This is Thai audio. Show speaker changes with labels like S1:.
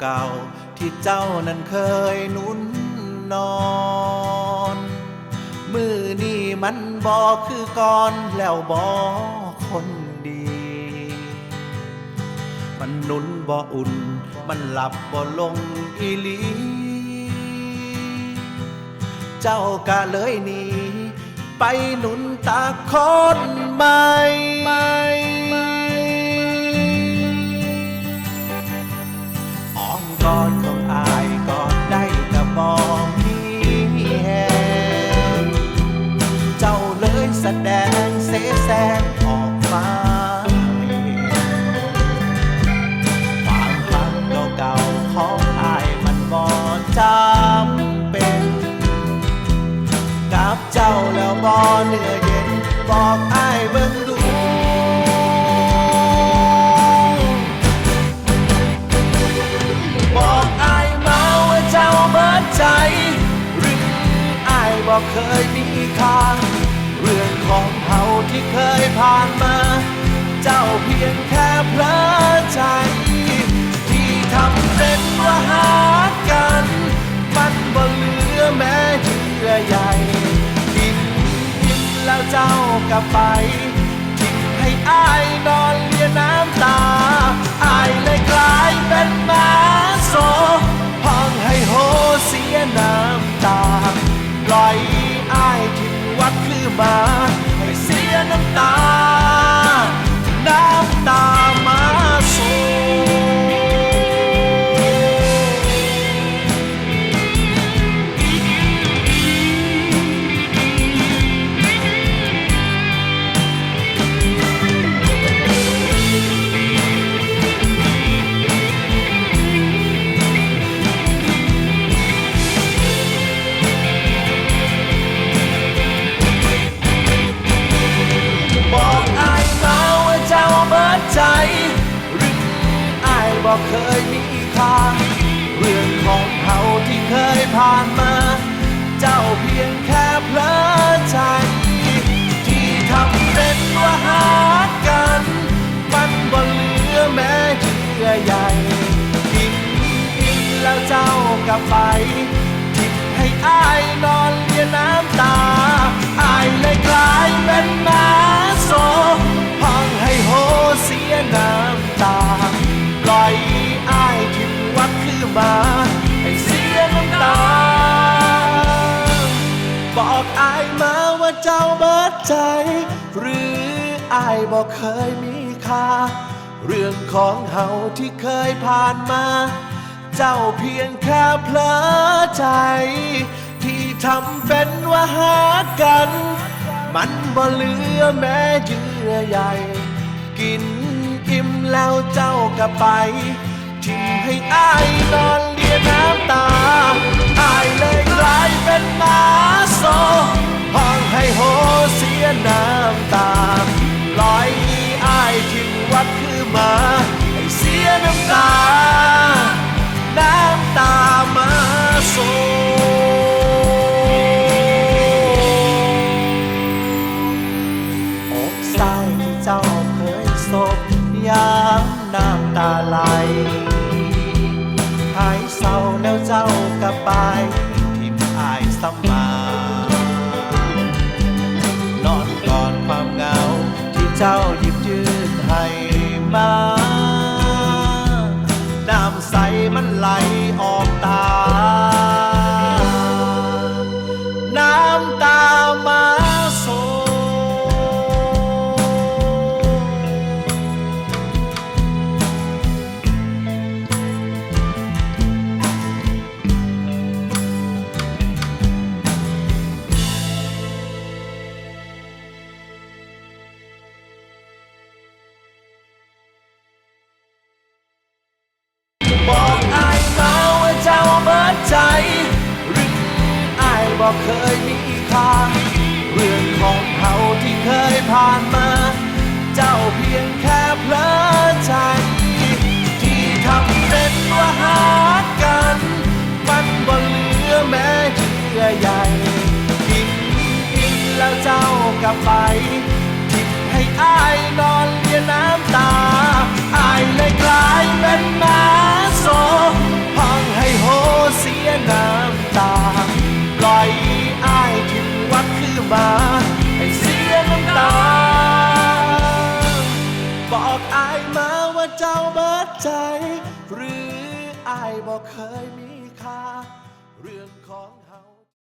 S1: เก่าๆ ที่เจ้านั้นเคยนุ่นนอน มือนี่มันบอคือก่อนแล้วบอคนดี มันนุ่นบ่อุ่น มันหลับบ่ลงอีหลี เจ้ากะเลยหนีไปหนุนตาคนใหม่ ดงเสแสร้งออกมาความพังเก่าๆของอายมันบ่จำเป็น กับเจ้าแล้วบ่เหนื่อยเย็นบอกอายเบิ่งดูบอกอายมาว่าเจ้าเบิดใจหรืออายบอกเคย ที่เคยผ่านมา เจ้าเพียงแค่เพลอใจ ที่ทำเป็นว่าหากัน มันบ่เหลือแม้เยื่อใยกินกินแล้วเจ้าก็ไปทิ้งให้อายนอนเลียน้ำตาอายเลยกลายเป็นมา กเคยมีค่าเรื่องของเขาที่เคยผ่านมา เจ้าเพียงแค่เพลอใจ ที่ทำเป็นว่าหากัน มันบ่เหลือแม้เยื่อใยกินกินแล้วเจ้าก็ไปทิ้งให้อายนอนเลียน้ำตาอายเลยกลายเป็นมา หรืออายบอกเคยมีค่า เรื่องของเฮาที่เคยผ่านมา เจ้าเพียงแค่เพลอใจ ที่ทำเป็นว่าหากัน มันบ่เหลือแม้เยื่อใยกินอิ่มแล้วเจ้าก็ไปทิ้งให้อายนอนเลียน้ำตาอายเลยกลายเป็นหมาโซห้องให้โหเสียน้ำตา เจ้าหยิบยืนให้มา น้ำใสมันไหล พียงแค่เพลอใจ ที่ทำเป็นว่าหากัน มันบ่เหลือแม้เชื่อใหญ่กินกินแล้วเจ้าก็ไปทิ้งให้อายนอนเลียน้ำตาอายเลยกลายเป็น